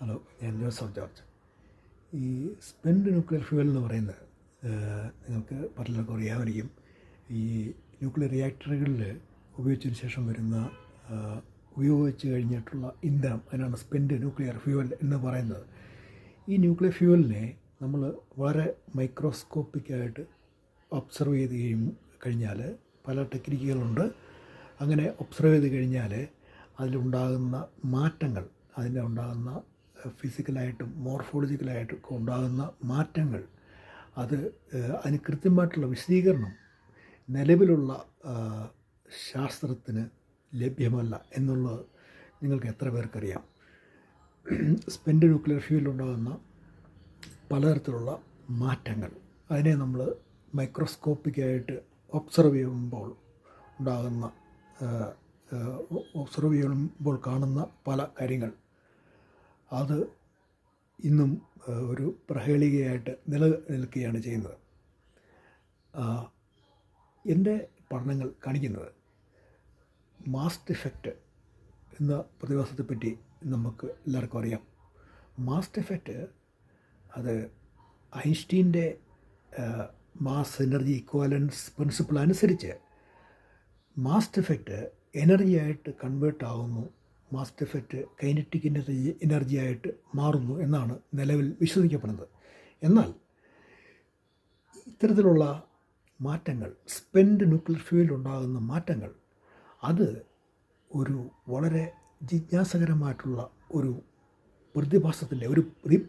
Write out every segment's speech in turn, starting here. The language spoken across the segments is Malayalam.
ഹലോ ഞാൻ ജോസഫ് ജോർജ്. ഈ സ്പെൻഡ് ന്യൂക്ലിയർ ഫ്യൂവൽ എന്ന് പറയുന്നത് നിങ്ങൾക്ക് പലർക്കും അറിയാമായിരിക്കും ഈ ന്യൂക്ലിയർ റിയാക്ടറുകളിൽ ഉപയോഗിച്ചതിന് ശേഷം വരുന്ന ഉപയോഗിച്ച് കഴിഞ്ഞിട്ടുള്ള ഇന്ധനം അതിനാണ് സ്പെൻഡ് ന്യൂക്ലിയർ ഫ്യൂവൽ എന്ന് പറയുന്നത്. ഈ ന്യൂക്ലിയർ ഫ്യൂവലിനെ നമ്മൾ വളരെ മൈക്രോസ്കോപ്പിക്കായിട്ട് ഒബ്സർവ് ചെയ്ത് കഴിഞ്ഞാൽ പല ടെക്നിക്കുകളുണ്ട്. അങ്ങനെ ഒബ്സർവ് ചെയ്ത് കഴിഞ്ഞാൽ അതിലുണ്ടാകുന്ന മാറ്റങ്ങൾ അതിന്റെ ഉണ്ടാകുന്ന ഫിസിക്കലായിട്ടും മോർഫോളജിക്കലായിട്ടും ഒക്കെ ഉണ്ടാകുന്ന മാറ്റങ്ങൾ അത് അതിന് കൃത്യമായിട്ടുള്ള വിശദീകരണം നിലവിലുള്ള ശാസ്ത്രത്തിന് ലഭ്യമല്ല എന്നുള്ളത് നിങ്ങൾക്ക് എത്ര പേർക്കറിയാം. സ്പെൻഡ് ന്യൂക്ലിയർ ഫ്യൂലുണ്ടാകുന്ന പലതരത്തിലുള്ള മാറ്റങ്ങൾ അതിനെ നമ്മൾ മൈക്രോസ്കോപ്പിക്കായിട്ട് ഒബ്സർവ് ചെയ്യുമ്പോൾ ഉണ്ടാകുന്ന ഒബ്സർവ് ചെയ്യുമ്പോൾ കാണുന്ന പല കാര്യങ്ങൾ. അത് ഇന്നും ഒരു പ്രഹേളികയായിട്ട് നിലനിൽക്കുകയാണ് ചെയ്യുന്നത്. എന്റെ പഠനങ്ങൾ കാണിക്കുന്നത് മാസ്റ്റ് ഇഫക്റ്റ് എന്ന പ്രതിഭാസത്തെപ്പറ്റി നമുക്ക് എല്ലാവർക്കും അറിയാം. മാസ്റ്റ് ഇഫക്റ്റ് അത് ഐൻസ്റ്റീന്റെ മാസ് എനർജി ഇക്വാലൻസ് പ്രിൻസിപ്പിൾ അനുസരിച്ച് മാസ്റ്റ് ഇഫക്റ്റ് എനർജിയായിട്ട് കൺവേർട്ട് ആകുന്നു മാസ്റ്റ് എഫക്റ്റ് കൈനറ്റിക് എനർജി എനർജിയായിട്ട് മാറുന്നു എന്നാണ് നിലവിൽ വിശ്വസിക്കപ്പെടുന്നത്. എന്നാൽ ഇത്തരത്തിലുള്ള മാറ്റങ്ങൾ സ്പെൻഡ് ന്യൂക്ലിയർ ഫ്യൂയിൽ ഉണ്ടാകുന്ന മാറ്റങ്ങൾ അത് ഒരു വളരെ ജിജ്ഞാസകരമായിട്ടുള്ള ഒരു പ്രതിഭാസത്തിന്റെ ഒരു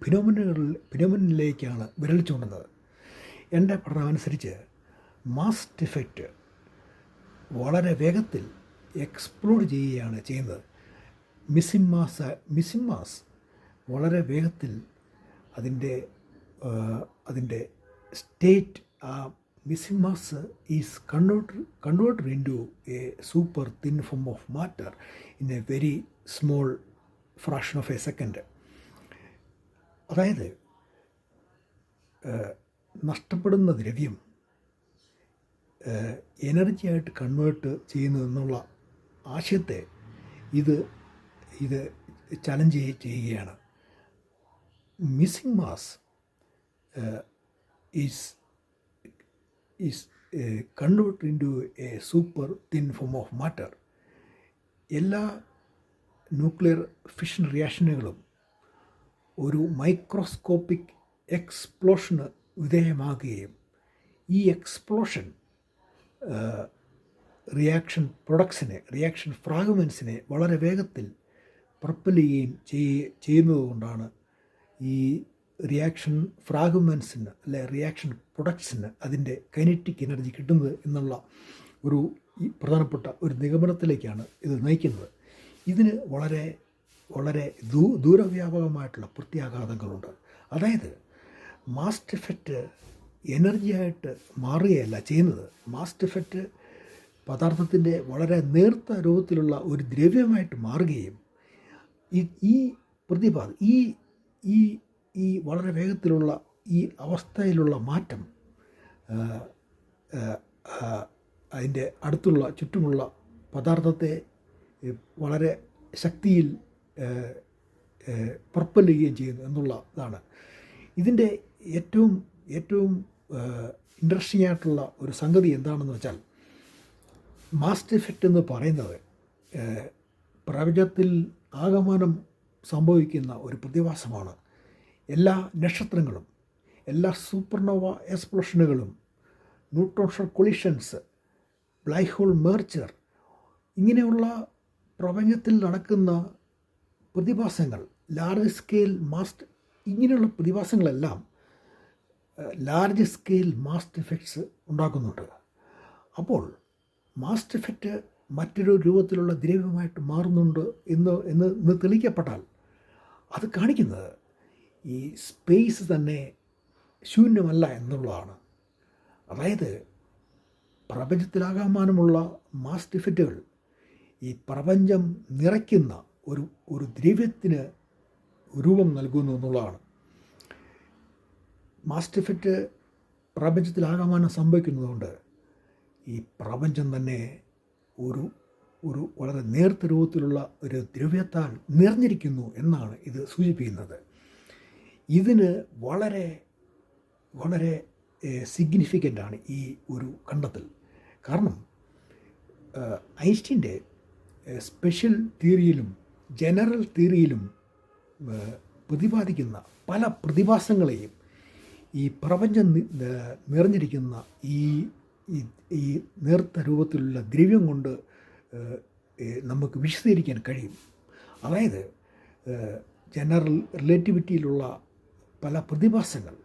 ഫിനോമിനുകളിൽ ഫിനോമിനിലേക്കാണ് വിരൽ ചൂണ്ടുന്നത്. എന്റെ പഠനമനുസരിച്ച് മാസ് ഇഫക്റ്റ് വളരെ വേഗത്തിൽ എക്സ്പ്ലോഡ് ചെയ്യുകയാണ് ചെയ്യുന്നത്. മിസിമാസ് മിസിമാസ് വളരെ വേഗത്തിൽ അതിന്റെ അതിന്റെ സ്റ്റേറ്റ് ആ missing mass is converter converted into a super thin form of matter in a very small fraction of a second. അതായത് നഷ്ടപ്പെടുന്ന ദ്രവ്യം എനർജിയായിട്ട് കൺവേർട്ട് ചെയ്യുന്നു എന്നുള്ള ആശയത്തെ ഇത് ഇത് ചലഞ്ച് ചെയ്യുകയാണ്. Missing mass is is convert into a super thin form of matter എല്ലാ ന്യൂക്ലിയർ ഫിഷൻ റിയാക്ഷനുകളും ഒരു മൈക്രോസ്കോപ്പിക് എക്സ്പ്ലോഷന് വിധേയമാകുകയും ഈ എക്സ്പ്ലോഷൻ റിയാക്ഷൻ പ്രൊഡക്ട്സിനെ റിയാക്ഷൻ ഫ്രാഗ്മെൻസിനെ വളരെ വേഗത്തിൽ പ്രപ്പൽ ചെയ്യുകയും ചെയ്യ ചെയ്യുന്നതുകൊണ്ടാണ് ഈ റിയാക്ഷൻ ഫ്രാഗ്മെൻസിന് അല്ലെ റിയാക്ഷൻ പ്രൊഡക്ട്സിന് അതിന്റെ കൈനറ്റിക് എനർജി കിട്ടുന്നത് എന്നുള്ള ഒരു പ്രധാനപ്പെട്ട ഒരു നിഗമനത്തിലേക്കാണ് ഇത് നയിക്കുന്നത്. ഇതിന് വളരെ വളരെ ദൂ ദൂരവ്യാപകമായിട്ടുള്ള പ്രത്യാഘാതങ്ങളുണ്ട്. അതായത് മാസ്റ്റ് ഇഫക്റ്റ് എനർജിയായിട്ട് മാറുകയല്ല ചെയ്യുന്നത്. മാസ്റ്റ് ഇഫക്റ്റ് പദാർത്ഥത്തിന്റെ വളരെ നേർത്ത രൂപത്തിലുള്ള ഒരു ദ്രവ്യമായിട്ട് മാറുകയും ഈ ഈ പ്രതിഭാതം ഈ ഈ ഈ വളരെ വേഗത്തിലുള്ള ഈ അവസ്ഥയിലുള്ള മാറ്റം അതിന്റെ അടുത്തുള്ള ചുറ്റുമുള്ള പദാർത്ഥത്തെ വളരെ ശക്തിയിൽ പുറപ്പെല്ലുകയും ചെയ്യുന്നു എന്നുള്ള ഇതാണ് ഇതിന്റെ ഏറ്റവും ഏറ്റവും ഇൻട്രസ്റ്റിംഗ് ആയിട്ടുള്ള ഒരു സംഗതി എന്താണെന്ന് വെച്ചാൽ മാസ്റ്റ് ഇഫക്റ്റ് എന്ന് പറയുന്നത് പ്രപഞ്ചത്തിൽ ആകമാനം സംഭവിക്കുന്ന ഒരു പ്രതിഭാസമാണ്. എല്ലാ നക്ഷത്രങ്ങളും എല്ലാ supernova എക്സ്പ്ലോഷനുകളും neutron star collisions black hole merger ഇങ്ങനെയുള്ള പ്രപഞ്ചത്തിൽ നടക്കുന്ന പ്രതിഭാസങ്ങൾ ലാർജ് സ്കെയിൽ മാസ്റ്റ് ഇങ്ങനെയുള്ള പ്രതിഭാസങ്ങളെല്ലാം ലാർജ് സ്കെയിൽ മാസ്റ്റ് ഇഫക്ട്സ് ഉണ്ടാക്കുന്നുണ്ട്. അപ്പോൾ മാസ്റ്റ് ഇഫക്റ്റ് മറ്റൊരു രൂപത്തിലുള്ള ദ്രവ്യമായിട്ട് മാറുന്നുണ്ട് എന്ന് എന്ന് ഇന്ന് തെളിയിക്കപ്പെട്ടാൽ അത് കാണിക്കുന്നത് ഈ സ്പേസ് തന്നെ ശൂന്യമല്ല എന്നുള്ളതാണ്. അതായത് പ്രപഞ്ചത്തിലാകാമാനമുള്ള മാസ് ഇഫക്റ്റുകൾ ഈ പ്രപഞ്ചം നിറയ്ക്കുന്ന ഒരു ഒരു ദ്രവ്യത്തിന് രൂപം നൽകുന്നു എന്നുള്ളതാണ്. മാസ് ഇഫക്റ്റ് പ്രപഞ്ചത്തിലാകമാനം സംഭവിക്കുന്നതുകൊണ്ട് ഈ പ്രപഞ്ചം തന്നെ ഒരു ഒരു വളരെ നേർത്ത രൂപത്തിലുള്ള ഒരു ദ്രവ്യത്താൽ നിറഞ്ഞിരിക്കുന്നു എന്നാണ് ഇത് സൂചിപ്പിക്കുന്നത്. ഇതിന് വളരെ വളരെ സിഗ്നിഫിക്കന്റ് ആണ് ഈ ഒരു കണ്ടെത്തൽ കാരണം ഐൻസ്റ്റീന്റെ സ്പെഷ്യൽ തിയറിയിലും ജനറൽ തിയറിയിലും പ്രതിപാദിക്കുന്ന പല പ്രതിഭാസങ്ങളെയും ഈ പ്രപഞ്ചം നിറഞ്ഞിരിക്കുന്ന ഈ ഈ ഈ നേർത്ത രൂപത്തിലുള്ള ദ്രവ്യം കൊണ്ട് നമുക്ക് വിശദീകരിക്കാൻ കഴിയും. അതായത് ജനറൽ റിലേറ്റിവിറ്റിയിലുള്ള പല പ്രതിഭാസങ്ങൾ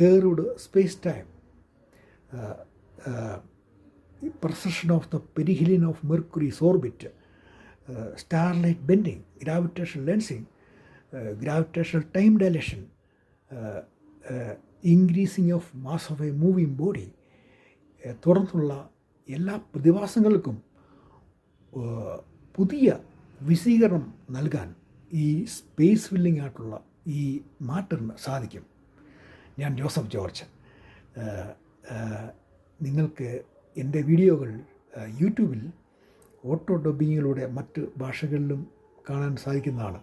curved space time precession of the perihelion of Mercury's orbit starlight bending gravitation lensing gravitation time dilation increasing of mass of a moving body തുടർന്നുള്ള എല്ലാ പ്രതിഭാസങ്ങൾക്കും പുതിയ വിശീകരണം നൽകാൻ ഈ സ്പേസ് ഫില്ലിംഗ് ആയിട്ടുള്ള ഈ മാറ്ററിന് സാധിക്കും. ഞാൻ ജോസഫ് ജോർജ് നിങ്ങൾക്ക് എന്റെ വീഡിയോകൾ യൂട്യൂബിൽ ഓട്ടോ ഡബിങ്ങിലൂടെ മറ്റ് ഭാഷകളിലും കാണാൻ സാധിക്കുന്നതാണ്.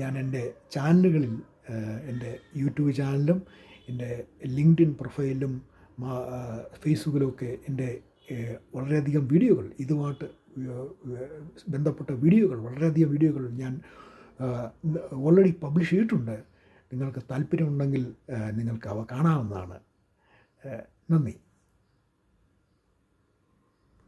ഞാൻ എന്റെ ചാനലുകളിൽ എന്റെ യൂട്യൂബ് ചാനലിലും എന്റെ ലിങ്ക്ഡിൻ പ്രൊഫൈലിലും ഫേസ്ബുക്കിലുമൊക്കെ എന്റെ വളരെയധികം വീഡിയോകൾ ഇതുമായിട്ട് ബന്ധപ്പെട്ട വീഡിയോകൾ വളരെയധികം വീഡിയോകൾ ഞാൻ ഓൾറെഡി പബ്ലിഷ് ചെയ്തിട്ടുണ്ട്. നിങ്ങൾക്ക് താല്പര്യമുണ്ടെങ്കിൽ നിങ്ങൾക്ക് അവ കാണാവുന്നതാണ്. നന്ദി.